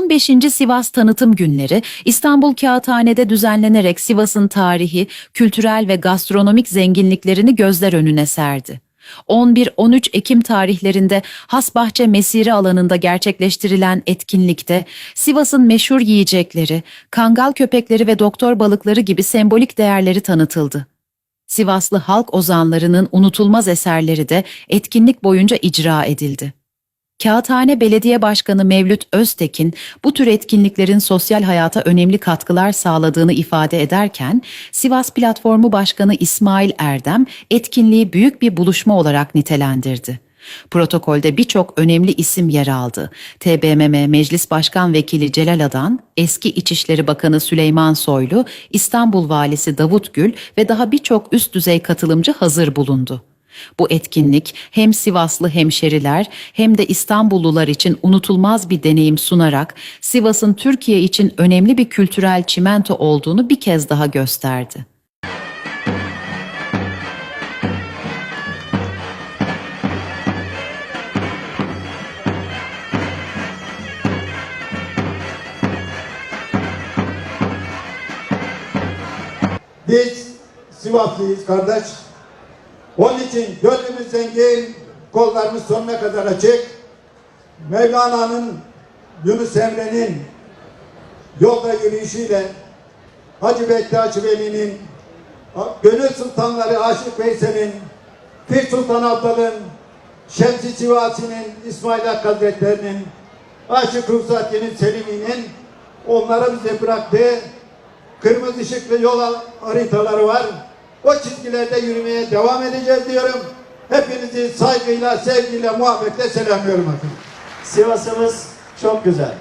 15. Sivas Tanıtım Günleri İstanbul Kağıthane'de düzenlenerek Sivas'ın tarihi, kültürel ve gastronomik zenginliklerini gözler önüne serdi. 11-13 Ekim tarihlerinde Hasbahçe Mesire alanında gerçekleştirilen etkinlikte Sivas'ın meşhur yiyecekleri, kangal köpekleri ve doktor balıkları gibi sembolik değerleri tanıtıldı. Sivaslı halk ozanlarının unutulmaz eserleri de etkinlik boyunca icra edildi. Kağıthane Belediye Başkanı Mevlüt Öztekin bu tür etkinliklerin sosyal hayata önemli katkılar sağladığını ifade ederken, Sivas Platformu Başkanı İsmail Erdem etkinliği büyük bir buluşma olarak nitelendirdi. Protokolde birçok önemli isim yer aldı. TBMM Meclis Başkan Vekili Celal Adan, eski İçişleri Bakanı Süleyman Soylu, İstanbul Valisi Davut Gül ve daha birçok üst düzey katılımcı hazır bulundu. Bu etkinlik hem Sivaslı hemşeriler hem de İstanbullular için unutulmaz bir deneyim sunarak Sivas'ın Türkiye için önemli bir kültürel çimento olduğunu bir kez daha gösterdi. Biz Sivaslıyız kardeş. Onun için gönlümüz zengin, kollarımız sonuna kadar açık. Mevlana'nın, Yunus Emre'nin yolda yürüyüşüyle Hacı Bektaş Veli'nin, Gönül Sultanları Aşık Veysel'in, Pir Sultan Abdal'ın, Şemsi Sivasi'nin, İsmail Hakkı Hazretleri'nin, Aşık Ruhsati'nin, Selimi'nin onlara bize bıraktığı kırmızı ışıklı yol haritaları var. O çizgilerde yürümeye devam edeceğiz diyorum. Hepinizi saygıyla, sevgiyle, muhabbetle selamlıyorum efendim. Sivas'ımız çok güzel.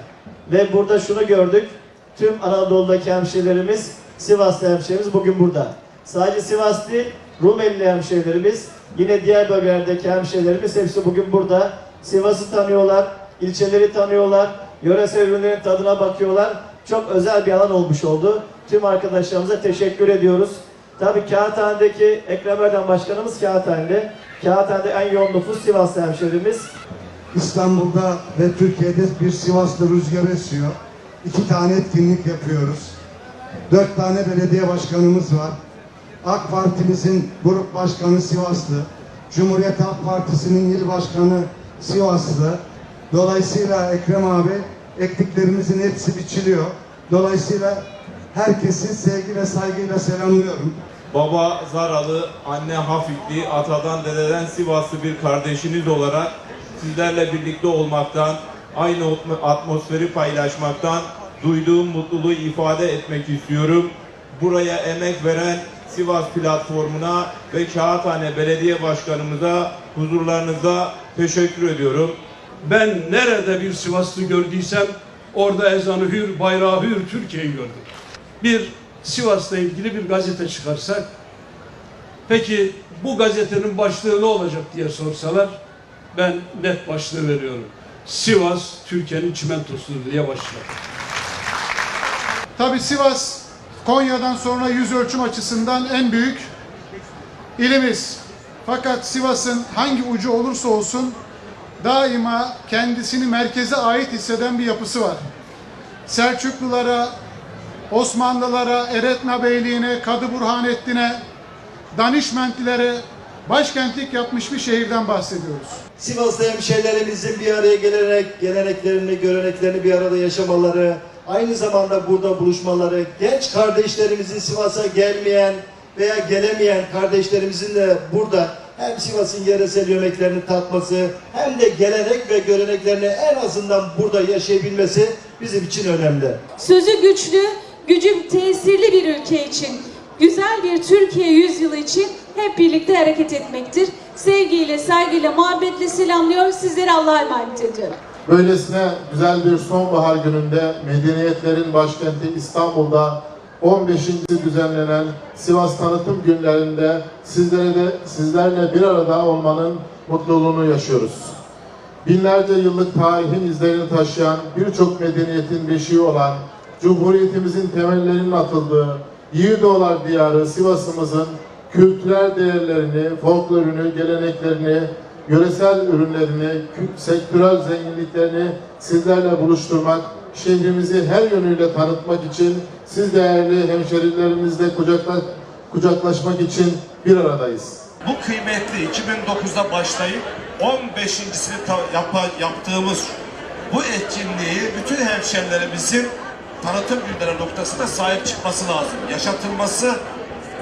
Ve burada şunu gördük. Tüm Anadolu'daki hemşehrilerimiz, Sivaslı hemşehrimiz bugün burada. Sadece Sivas değil, Rumeli hemşehrilerimiz, yine diğer bölgelerdeki hemşehrilerimiz hepsi bugün burada. Sivas'ı tanıyorlar, ilçeleri tanıyorlar, yöresel ürünlerin tadına bakıyorlar. Çok özel bir alan olmuş oldu. Tüm arkadaşlarımıza teşekkür ediyoruz. Tabii Kağıthane'deki Ekrem Erdem Başkanımız Kağıthane'de. Kağıthane'de en yoğun nüfus Sivaslı hemşehrimiz. İstanbul'da ve Türkiye'de bir Sivaslı rüzgar esiyor. İki tane etkinlik yapıyoruz. Dört tane belediye başkanımız var. AK Parti'mizin grup başkanı Sivaslı. Cumhuriyet Halk Partisi'nin il başkanı Sivaslı. Dolayısıyla Ekrem abi ektiklerimizin hepsi biçiliyor. Dolayısıyla herkesi sevgi ve saygıyla selamlıyorum. Baba Zaralı, anne Hafifli, atadan dededen Sivaslı bir kardeşiniz olarak sizlerle birlikte olmaktan, aynı atmosferi paylaşmaktan duyduğum mutluluğu ifade etmek istiyorum. Buraya emek veren Sivas platformuna ve Kağıthane Belediye Başkanımıza huzurlarınızda teşekkür ediyorum. Ben nerede bir Sivaslı gördüysem orada ezanı hür, bayrağı hür Türkiye'yi gördüm. Bir Sivas'la ilgili bir gazete çıkarsak, peki bu gazetenin başlığı ne olacak diye sorsalar, ben net başlığı veriyorum. Sivas Türkiye'nin çimentosudur diye başlar. Tabi Sivas Konya'dan sonra yüz ölçüm açısından en büyük ilimiz. Fakat Sivas'ın hangi ucu olursa olsun daima kendisini merkeze ait hisseden bir yapısı var. Selçuklulara, Osmanlılara, Eretna Beyliğine, Kadı Burhanettin'e, Danişmentlilere başkentlik yapmış bir şehirden bahsediyoruz. Sivaslı hemşehrilerimizin bir araya gelerek geleneklerini, göreneklerini bir arada yaşamaları, aynı zamanda burada buluşmaları, genç kardeşlerimizin Sivas'a gelmeyen veya gelemeyen kardeşlerimizin de burada hem Sivas'ın yöresel yemeklerini tatması hem de gelenek ve göreneklerini en azından burada yaşayabilmesi bizim için önemli. Sözü güçlü, gücü tesirli bir ülke için, güzel bir Türkiye yüzyılı için hep birlikte hareket etmektir. Sevgiyle, saygıyla, muhabbetle selamlıyor. Sizleri Allah'a emanet ediyorum. Böylesine güzel bir sonbahar gününde medeniyetlerin başkenti İstanbul'da 15. düzenlenen Sivas Tanıtım Günlerinde sizlere de sizlerle bir arada olmanın mutluluğunu yaşıyoruz. Binlerce yıllık tarihin izlerini taşıyan birçok medeniyetin beşiği olan Cumhuriyetimizin temellerinin atıldığı Yiğidoğlar diyarı Sivas'ımızın kültürel değerlerini, folklorunu, geleneklerini, yöresel ürünlerini, sektörel zenginliklerini sizlerle buluşturmak şehrimizi her yönüyle tanıtmak için siz değerli hemşerilerimizle kucakla, kucaklaşmak için bir aradayız. Bu kıymetli 2009'da başlayıp 15.sini ta- yapa- yaptığımız bu etkinliği bütün hemşerilerimizin tanıtım günleri noktasında sahip çıkması lazım. Yaşatılması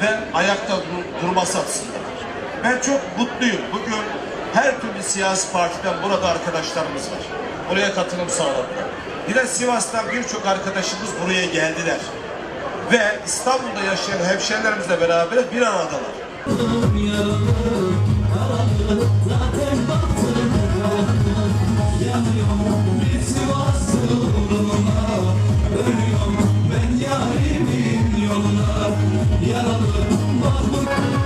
ve ayakta dur- durması açısından. Ben çok mutluyum. Bugün her türlü siyasi partiden burada arkadaşlarımız var. Buraya katılım sağladılar. Yine Sivas'tan birçok arkadaşımız buraya geldiler. Ve İstanbul'da yaşayan hemşerilerimizle beraber bir aradalar. Sana